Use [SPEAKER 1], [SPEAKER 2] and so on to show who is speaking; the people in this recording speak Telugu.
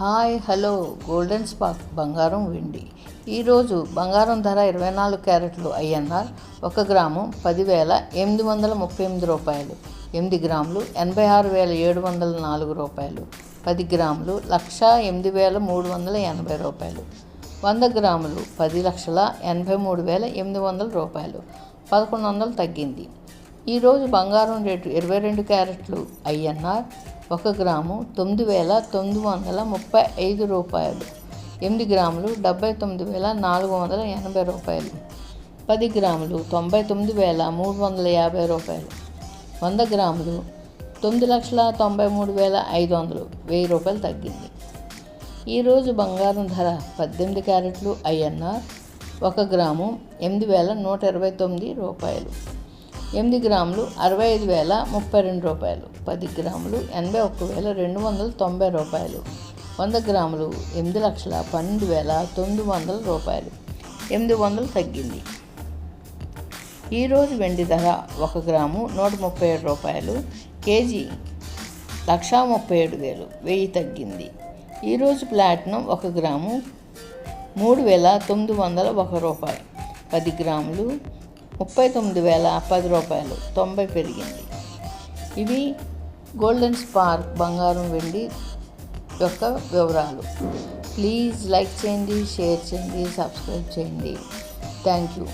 [SPEAKER 1] హాయ్ హలో గోల్డెన్ స్పాక్ బంగారం వెండి. ఈరోజు బంగారం ధర ఇరవై నాలుగు క్యారెట్లు ఐఎన్ఆర్ ఒక గ్రాము పదివేల ఎనిమిది వందల ముప్పై ఎనిమిది రూపాయలు ఎనిమిది గ్రాములు ఎనభై ఆరు వేల ఏడు వందల నాలుగు రూపాయలు పది గ్రాములు లక్ష ఎనిమిది వేల మూడు వందల ఎనభై రూపాయలు వంద గ్రాములు పది లక్షల ఎనభై మూడు వేల ఎనిమిది వందల రూపాయలు. పదకొండు వందలు తగ్గింది. ఈరోజు బంగారం రేటు ఇరవై రెండు క్యారెట్లు ఐఎన్ఆర్ ఒక గ్రాము తొమ్మిది వేల తొమ్మిది వందల ముప్పై ఐదు రూపాయలు. ఎనిమిది గ్రాములు డెబ్బై తొమ్మిది వేల నాలుగు వందల ఎనభై రూపాయలు. పది గ్రాములు తొంభై తొమ్మిది వేల మూడు వందల యాభై రూపాయలు. వంద గ్రాములు తొమ్మిది లక్షల తొంభై మూడు వేల ఐదు వందలు. వెయ్యి రూపాయలు తగ్గింది. ఈరోజు బంగారం ధర పద్దెనిమిది క్యారెట్లు ఐఎన్ఆర్ ఒక గ్రాము ఎనిమిది వేల నూట ఇరవై తొమ్మిది రూపాయలు. ఎనిమిది గ్రాములు అరవై ఐదు వేల ముప్పై రెండు రూపాయలు. పది గ్రాములు ఎనభై ఒక్క వేల రెండు వందల తొంభై రూపాయలు. వంద గ్రాములు ఎనిమిది లక్షల పన్నెండు వేల తొమ్మిది వందల రూపాయలు. ఎనిమిది వందలు తగ్గింది. ఈరోజు వెండి ధర ఒక గ్రాము నూట ముప్పై ఏడు రూపాయలు. కేజీ లక్షా ముప్పై ఏడు వేలు. వెయ్యి తగ్గింది. ఈరోజు ప్లాటినం ఒక గ్రాము మూడు వేల తొమ్మిది వందల ఒక రూపాయి. పది గ్రాములు ముప్పై తొమ్మిది వేల పది రూపాయలు. తొంభై పెరిగింది. ఇవి గోల్డెన్ స్పార్క్ బంగారం వెండి యొక్క వివరాలు. ప్లీజ్ లైక్ చేయండి షేర్ చేయండి సబ్స్క్రైబ్ చేయండి. Thank you